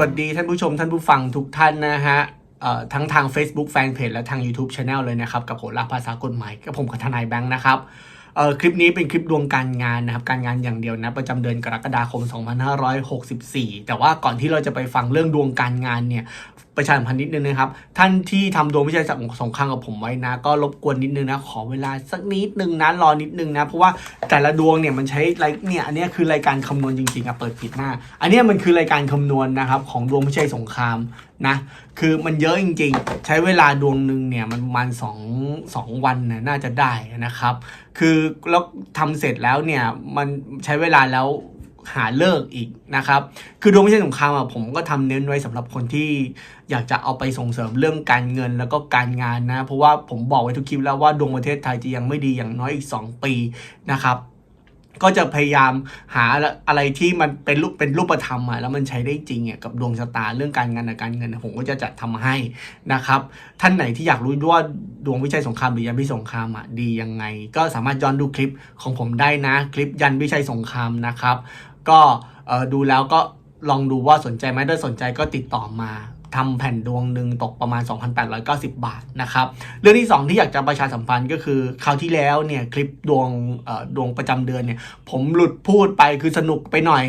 วัสดีท่านผู้ชมท่านผู้ฟังทุกท่านนะฮะทั้งทาง Facebook Fanpage และทาง YouTube Channel เลยนะครับ กับโหราภาษากฎหมายกับผมกับทนายแบงค์นะครับคลิปนี้เป็นคลิปดวงการงานนะครับ การงานอย่างเดียวนะประจำเดือนกรกฎาคม 2564 แต่ว่าก่อนที่เราจะไปฟังเรื่องดวงการงานเนี่ย ประชาสัมพันธ์นิดนึงนะครับ ท่านที่ทำดวงวิจัยสัสงครามกับผมไว้นะ ก็รบกวนนิดนึงนะ ขอเวลาสักนิดนึงนะรอนิดนึงนะ เพราะว่าแต่ละดวงเนี่ยมันใช้ไรเนี่ยอันนี้คือรายการคำนวณจริงๆอะเปิดผิดหน้า อันนี้มันคือรายการคำนวณนะครับของดวงวิจัยสงครามนะคือมันเยอะจริงๆ ใช้เวลาดวงหนึ่งเนี่ยมันประมาณสองสองวันนะน่าจะได้นะครับ คือแล้วทำเสร็จแล้วเนี่ยมันใช้เวลาแล้ว หาเลิกอีกนะครับ คือดวงไม่ใช่สงครามอะผมก็ทำเน้นไว้สำหรับคนที่อยากจะเอาไปส่งเสริมเรื่องการเงินแล้วก็การงานนะ เพราะว่าผมบอกไว้ทุกคลิปแล้วว่าดวงประเทศไทยจะยังไม่ดีอย่างน้อยอีก 2 ปีนะครับก็จะพยายามหาอะไรที่มันเป็นรูปเป็นรูปธรรมอะแล้วมันใช้ได้จริงอะกับดวงชะตาเรื่องการงานกับการเงินผมก็จะจัดทำให้นะครับ ท่านไหนที่อยากรู้ว่าดวงวิชัยสงครามหรือยันวิชัยสงครามอะดียังไง ก็สามารถย้อนดูคลิปของผมได้นะ คลิปยันวิชัยสงครามนะครับก็ดูแล้วก็ลองดูว่าสนใจไหมถ้าสนใจก็ติดต่อมาทำแผ่นดวงหนึ่งตกประมาณ 2,890 บาทนะครับ เรื่องที่ 2 ที่อยากจะประชาสัมพันธ์ก็คือคราวที่แล้วเนี่ยคลิปดวงดวงประจำเดือนเนี่ยผมหลุดพูดไปคือสนุกไปหน่อย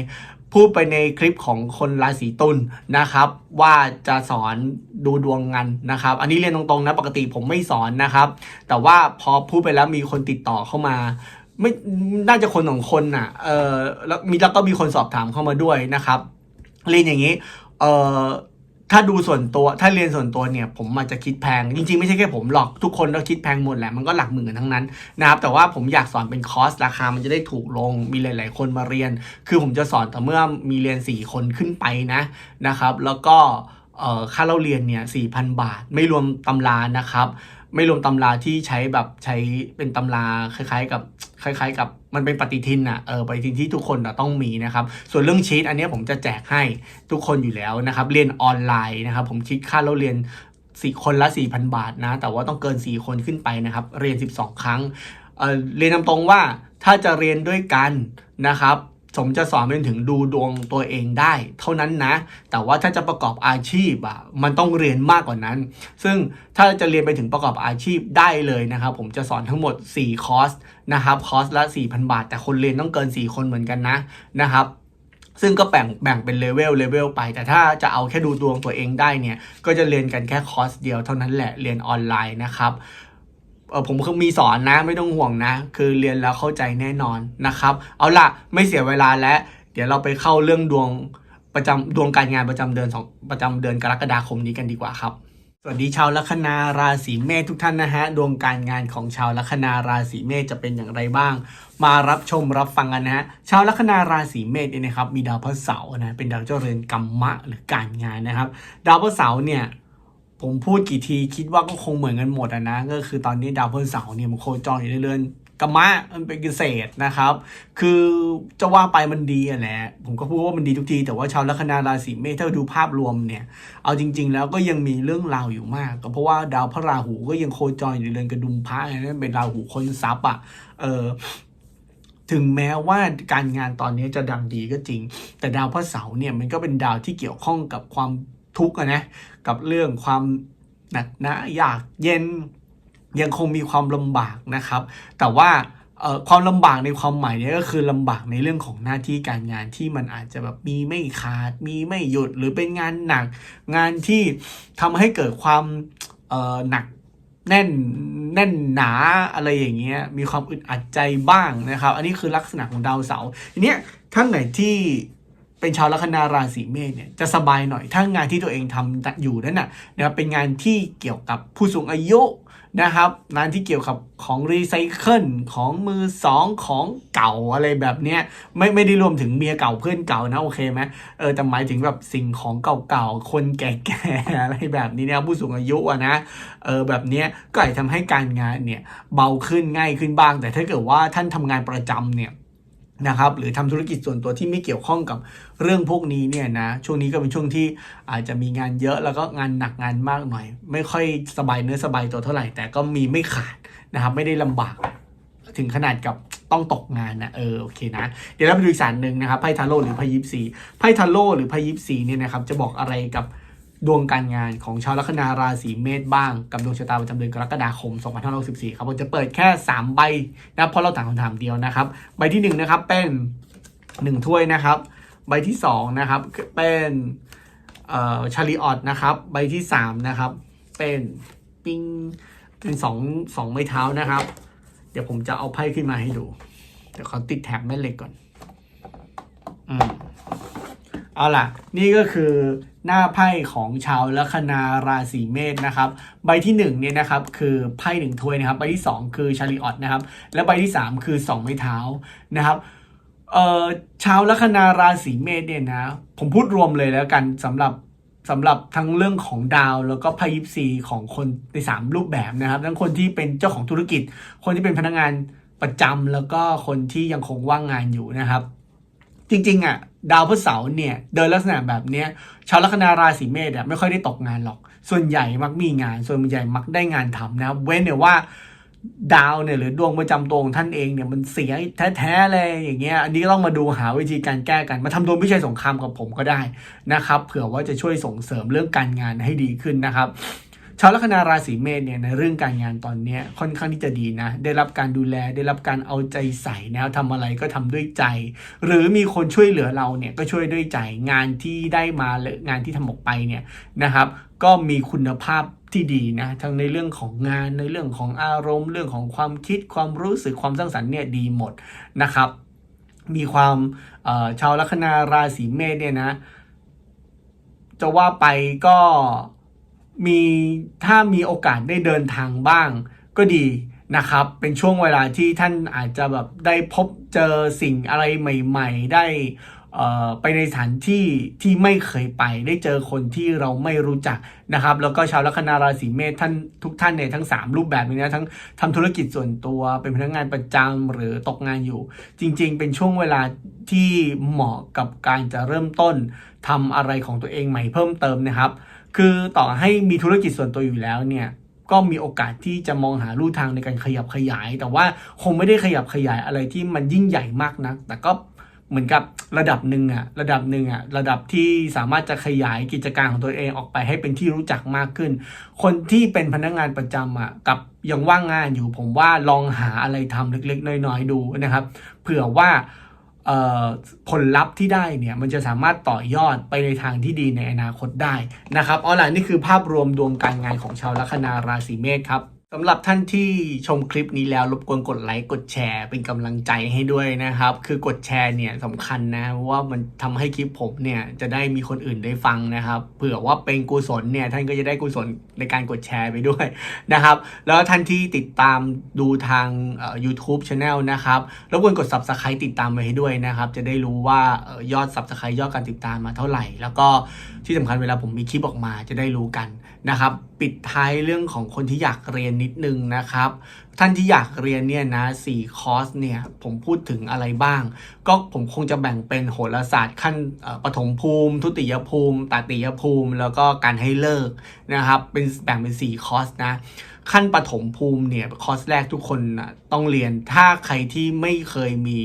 พูดไปในคลิปของคนราศีตุลนะครับ ว่าจะสอนดูดวงงานนะครับ อันนี้เรียนตรงๆนะปกติผมไม่สอนนะครับ แต่ว่าพอพูดไปแล้วมีคนติดต่อเข้ามา ไม่น่าจะคนสองคนน่ะเออแล้วมีแล้วก็มีคนสอบถามเข้ามาด้วยนะครับเรียนอย่างนี้เออถ้าดูส่วนตัวถ้าเรียนส่วนตัวเนี่ย ผมอาจจะคิดแพง จริงๆ ไม่ใช่แค่ผมหรอกทุกคนก็คิดแพงหมดแหละมันก็หลักหมื่นกันทั้งนั้นนะครับแต่ว่าผมอยากสอนเป็นคอร์สราคามันจะได้ถูกลงมีหลาย ๆ คนมาเรียน คือผมจะสอนแต่เมื่อมีเรียน 4 คนขึ้นไปนะนะครับ แล้วก็ค่าเล่าเรียนเนี่ย4,000 บาท ไม่รวมตำรานะครับ ไม่รวมตำราที่ใช้แบบใช้เป็นตำราคล้าย ๆ กับคล้ายๆ กับมันเป็นปฏิทินอะเออปฏิทินที่ทุกคนต้องมีนะครับ ส่วนเรื่องชีตอันนี้ผมจะแจกให้ทุกคนอยู่แล้วนะครับ เรียนออนไลน์นะครับ ผมคิดค่าเราเรียนสี่คนละ 4,000 บาทนะ แต่ว่าต้องเกิน 4 คนขึ้นไปนะครับ เรียน 12 ครั้งเออเรียนตามตรงว่าถ้าจะเรียนด้วยกันนะครับ ผมจะสอนเป็นถึงดูดวงตัวเองได้ เท่านั้นนะ แต่ว่าถ้าจะประกอบอาชีพอะมันต้องเรียนมากกว่านั้น ซึ่งถ้าจะเรียนไปถึงประกอบอาชีพได้เลยนะครับ ผมจะสอนทั้งหมด 4 คอร์สนะครับคอร์สละ 4,000 บาท แต่คนเรียนต้องเกิน 4 คนเหมือนกันนะนะครับซึ่งก็แบ่งแบ่งเป็นเลเวลเลเวลไป แต่ถ้าจะเอาแค่ดูดวงตัวเองได้เนี่ย ก็จะเรียนกันแค่คอร์สเดียวเท่านั้นแหละเรียนออนไลน์นะครับ ผมคือมีสอนนะไม่ต้องห่วงนะ คือเรียนแล้วเข้าใจแน่นอนนะครับ เอาล่ะไม่เสียเวลาแล้ว เดี๋ยวเราไปเข้าเรื่องดวงประจำดวงการงานประจำเดือนสองประจำเดือนกรกฎาคมนี้กันดีกว่าครับ สวัสดีชาวลัคนาราศีเมษทุกท่านนะฮะดวงการงานของชาวลัคนาราศีเมษจะเป็นอย่างไรบ้าง มารับชมรับฟังกันนะฮะชาวลัคนาราศีเมษเนี่ยนะครับ มีดาวพฤหัสเสาร์นะเป็นดาวเจ้าเรือนกรรมะหรือการงานนะครับ ดาวพฤหัสเสาร์เนี่ย ผมพูดกี่ทีคิดว่าก็คงเหมือนกันหมดอะนะ ก็คือตอนนี้ดาวพฤหัสเสาร์เนี่ยมันโคจรอยู่ในเรือนกรรมะมันเป็นเกษตรนะครับ คือจะว่าไปมันดีอะแหละผมก็พูดว่ามันดีทุกที แต่ว่าชาวลัคนาราศีเมษถ้าดูภาพรวมเนี่ย เอาจริง ๆ แล้วก็ยังมีเรื่องราวอยู่มาก ก็เพราะว่าดาวพระราหูก็ยังโคจรอยู่ในเรือนกระดุมพระนะเป็นราหูคนทรัพย์อะเออถึงแม้ว่าการงานตอนนี้จะดังดีก็จริง แต่ดาวพระเสาร์เนี่ยมันก็เป็นดาวที่เกี่ยวข้องกับความ ทุกข์อะนะกับเรื่องความหนักหนะยากเย็นยังคงมีความลำบากนะครับ แต่ว่าความลำบากในความหมายนี่ยก็คือลำบากในเรื่องของหน้าที่การงานที่มันอาจจะแบบมีไม่ขาด มีไม่หยุดหรือเป็นงานหนัก งานที่ทำให้เกิดความหนักแน่นแน่นหนาอะไรอย่างเงี้ยมีความอึดอัดใจบ้างนะครับ อันนี้คือลักษณะของดาวเสาร์ทีเนี้ยท่านไหนที่ เป็นชาวลัคนาราศีเมษเนี่ยจะสบายหน่อย ถ้างานที่ตัวเองทำอยู่นั่นน่ะนะครับเป็นงานที่เกี่ยวกับผู้สูงอายุนะครับงานที่เกี่ยวกับของรีไซเคิลของมือสองของเก่าอะไรแบบเนี้ยไม่ไม่ได้รวมถึงเมียเก่าเพื่อนเก่านะโอเคไหมเออแต่หมายถึงแบบสิ่งของเก่าๆ คนแก่ๆอะไรแบบนี้นี่ยผู้สูงอายุอะนะเออแบบเนี้ยก็อาจจะทำให้การงานเนี่ยเบาขึ้นง่ายขึ้นบ้าง แต่ถ้าเกิดว่าท่านทำงานประจำเนี่ย นะครับหรือทำธุรกิจส่วนตัวที่ไม่เกี่ยวข้องกับเรื่องพวกนี้เนี่ยนะช่วงนี้ก็เป็นช่วงที่อาจจะมีงานเยอะแล้วก็งานหนักงานมากหน่อย ไม่ค่อยสบายเนื้อสบายตัวเท่าไหร่ แต่ก็มีไม่ขาดนะครับไม่ได้ลำบาก ถึงขนาดกับต้องตกงานนะเออโอเคนะ เดี๋ยวเราไปดูอีกสารหนึ่งนะครับไพ่ทาโร่หรือไพ่ยิปซีไพ่ทาโร่หรือไพ่ยิปซีเนี่ยนะครับจะบอกอะไรกับ ดวงการงานของชาวลัคนาราศีเมษบ้างกับดวงชะตาประจำเดือนกรกฎาคม 2564ครับผมจะเปิดแค่ 3 ใบนะเพราะเราต่างคำถามเดียวนะครับ ใบที่ 1 นะครับเป็น 1 ถ้วยนะครับ ใบที่ 2 นะครับเป็นเอ่อชาลีออตนะครับ ใบที่ 3 นะครับ เป็นปิงเป็นสองสองไม้เท้านะครับ เดี๋ยวผมจะเอาไพ่ขึ้นมาให้ดู เดี๋ยวขอติดแท็บแม่เหล็กก่อน อืม เอาล่ะ นี่ก็คือหน้าไพ่ของชาวลัคนาราศีเมษนะครับ ใบที่หนึ่งเนี่ยนะครับคือไพ่หนึ่งถ้วยนะครับ ใบที่สองคือชาลีออตนะครับ และใบที่สามคือสองไม้เท้านะครับเอ่อชาวลัคนาราศีเมษเนี่ยนะผมพูดรวมเลยแล้วกันสำหรับสำหรับทั้งเรื่องของดาวแล้วก็ไพ่ยิปซีของคนในสามรูปแบบนะครับ ทั้งคนที่เป็นเจ้าของธุรกิจ คนที่เป็นพนักงานประจำแล้วก็คนที่ยังคงว่างงานอยู่นะครับ จริงๆอะ ดาวพฤหัสเสาร์เนี่ยเดินลักษณะแบบเนี้ยชาวลัคนาราศีเมษอะไม่ค่อยได้ตกงานหรอก ส่วนใหญ่มักมีงาน ส่วนใหญ่มักได้งานทำนะครับเว้นแต่ว่าดาวเนี่ยหรือดวงประจำตัวของท่านเองเนี่ยมันเสียแท้ๆเลยอย่างเงี้ยอันนี้ก็ต้องมาดูหาวิธีการแก้กัน มาทำดวงพิชัยสงครามกับผมก็ได้นะครับ เผื่อว่าจะช่วยส่งเสริมเรื่องการงานให้ดีขึ้นนะครับ ชาวลัคนาราศีเมษเนี่ยในเรื่องการงานตอนนี้ค่อนข้างที่จะดีนะ ได้รับการดูแลได้รับการเอาใจใส่นะครับทำอะไรก็ทำด้วยใจ หรือมีคนช่วยเหลือเราเนี่ยก็ช่วยด้วยใจงานที่ได้มาหรืองานที่ทำออกไปเนี่ยนะครับ ก็มีคุณภาพที่ดีนะทั้งในเรื่องของงานในเรื่องของอารมณ์ เรื่องของความคิดความรู้สึกความสร้างสรรค์เนี่ยดีหมดนะครับ มีความชาวลัคนาราศีเมษเนี่ยนะ จะว่าไปก็ มีถ้ามีโอกาสได้เดินทางบ้าง ก็ดีนะครับ เป็นช่วงเวลาที่ท่านอาจจะแบบได้พบเจอสิ่งอะไรใหม่ ๆ ได้ไปในสถานที่ที่ไม่เคยไปได้เจอคนที่เราไม่รู้จักนะครับ แล้วก็ชาวลัคนาราศีเมษท่านทุกท่านเนี่ยทั้ง 3 รูปแบบนี้นะทั้งทำธุรกิจส่วนตัวเป็นพนักงานประจำหรือตกงานอยู่ จริง ๆ เป็นช่วงเวลาที่เหมาะกับการจะเริ่มต้นทำอะไรของตัวเองใหม่เพิ่มเติมนะครับ คือต่อให้มีธุรกิจส่วนตัวอยู่แล้วเนี่ยก็มีโอกาสที่จะมองหาลู่ทางในการขยับขยาย แต่ว่าคงไม่ได้ขยับขยายอะไรที่มันยิ่งใหญ่มากนะแต่ก็เหมือนกับระดับหนึ่งอะระดับหนึ่งอะระดับที่สามารถจะขยายกิจการของตัวเองออกไปให้เป็นที่รู้จักมากขึ้น คนที่เป็นพนักงานประจำอะกับยังว่างงานอยู่ผมว่าลองหาอะไรทำเล็กๆ น้อยๆดูนะครับ เผื่อว่า ผลลัพธ์ที่ได้เนี่ยมันจะสามารถต่อยอดไปในทางที่ดีในอนาคตได้นะครับเอาล่ะนี่คือภาพรวมดวงการงานของชาวลัคนาราศีเมษครับ สำหรับท่านที่ชมคลิปนี้แล้วรบกวนกดไลค์กดแชร์เป็นกำลังใจให้ด้วยนะครับ คือกดแชร์เนี่ยสำคัญนะเพราะว่ามันทำให้คลิปผมเนี่ยจะได้มีคนอื่นได้ฟังนะครับเผื่อว่าเป็นกุศลเนี่ยท่านก็จะได้กุศลในการกดแชร์ไปด้วยนะครับ แล้วท่านที่ติดตามดูทาง YouTube Channel นะครับรบกวนกด Subscribe ติดตามไว้ให้ด้วยนะครับ จะได้รู้ว่ายอด Subscribe ยอดการติดตามมาเท่าไหร่ แล้วก็ที่สำคัญเวลาผมมีคลิปออกมาจะได้รู้กันนะครับ ปิดท้ายเรื่องของคนที่อยากเรียนนิดนึงนะครับ ท่านที่อยากเรียนเนี่ยนะสี่คอร์สเนี่ยผมพูดถึงอะไรบ้าง ก็ผมคงจะแบ่งเป็นโหราศาสตร์ขั้นปฐมภูมิ ทุติยภูมิตติยภูมิ แล้วก็การให้เลิกนะครับเป็นแบ่งเป็น4คอร์สนะขั้นปฐมภูมิเนี่ยคอร์สแรกทุกคนต้องเรียนถ้าใครที่ไม่เคยมี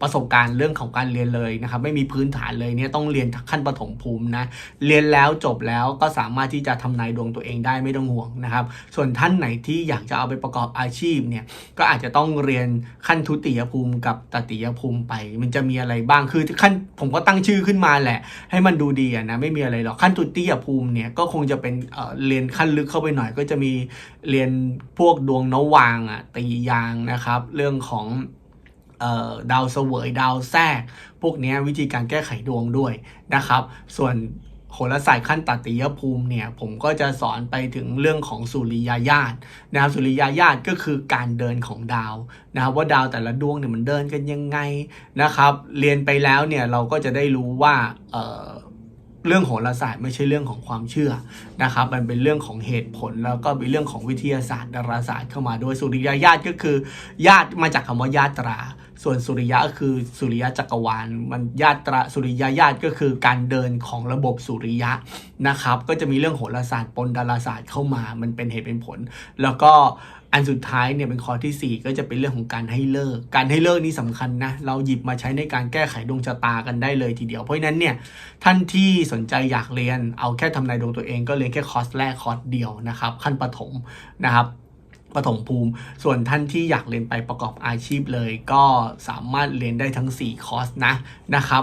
ประสบการณ์เรื่องของการเรียนเลยนะครับ ไม่มีพื้นฐานเลยเนี่ยต้องเรียนขั้นปฐมภูมินะเรียนแล้วจบแล้วก็สามารถที่จะทำนายดวงตัวเองได้ไม่ต้องห่วงนะครับ ส่วนท่านไหนที่อยากจะเอาไปประกอบอาชีพเนี่ยก็อาจจะต้องเรียนขั้นทุติยภูมิกับตติยภูมิไป มันจะมีอะไรบ้างคือขั้นผมก็ตั้งชื่อขึ้นมาแหละ ให้มันดูดีนะไม่มีอะไรหรอกขั้นทุติยภูมิเนี่ยก็คงจะเป็นเเรียนขั้นลึกเข้าไปหน่อย ก็จะมีเรียนพวกดวงนวางอะตียางนะครับ เรื่องของ ดาวเสวยดาวแทรก พวกนี้วิธีการแก้ไขดวงด้วยนะครับ ส่วนโหราศาสตร์ขั้นตติยภูมิเนี่ยผมก็จะสอนไปถึงเรื่องของสุริยาญาตนะครับสุริยาญาตก็คือการเดินของดาวนะครับว่าดาวแต่ละดวงเนี่ยมันเดินกันยังไงนะครับ เรียนไปแล้วเนี่ยเราก็จะได้รู้ว่า เรื่องโหราศาสตร์ไม่ใช่เรื่องของความเชื่อนะครับ มันเป็นเรื่องของเหตุผลแล้วก็เป็นเรื่องของวิทยาศาสตร์ดาราศาสตร์เข้ามาด้วยสุริยญาติก็คือ ญาติมาจากคำว่าญาตรา ส่วนสุริยะก็คือสุริยะจักรวาล มันญาตราสุริยญาติก็คือการเดินของระบบสุริยะนะครับ ก็จะมีเรื่องโหราศาสตร์ปนดาราศาสตร์เข้ามา มันเป็นเหตุเป็นผล แล้วก็ อันสุดท้ายเนี่ยเป็นข้อทีสี่ 4 ก็จะเป็นเรื่องของการให้เลิก การให้เลิกนี่สำคัญนะเราหยิบมาใช้ในการแก้ไขดวงชะตากันได้เลยทีเดียวเพราะฉะนั้นเนี่ยท่านที่สนใจอยากเรียนเอาแค่ทำนายดวงตัวเองก็เรียนแค่คอร์สแรกคอร์สเดียวนะครับขั้นประถมนะครับปฐมภูมิ ส่วนท่านที่อยากเรียนไปประกอบอาชีพเลย ก็สามารถเรียนได้ทั้ง 4 คอร์สนะนะครับ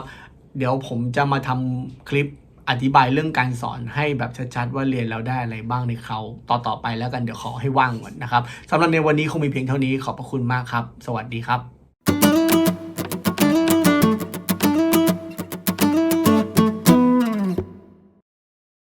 เดี๋ยวผมจะมาทำคลิป อธิบายเรื่องการสอนให้แบบชัดๆว่าเรียนแล้วได้อะไรบ้างในเขาต่อๆไปแล้วกันเดี๋ยวขอให้ว่างก่อนนะครับสำหรับในวันนี้คงมีเพียงเท่านี้ขอบพระคุณมากครับ สวัสดีครับ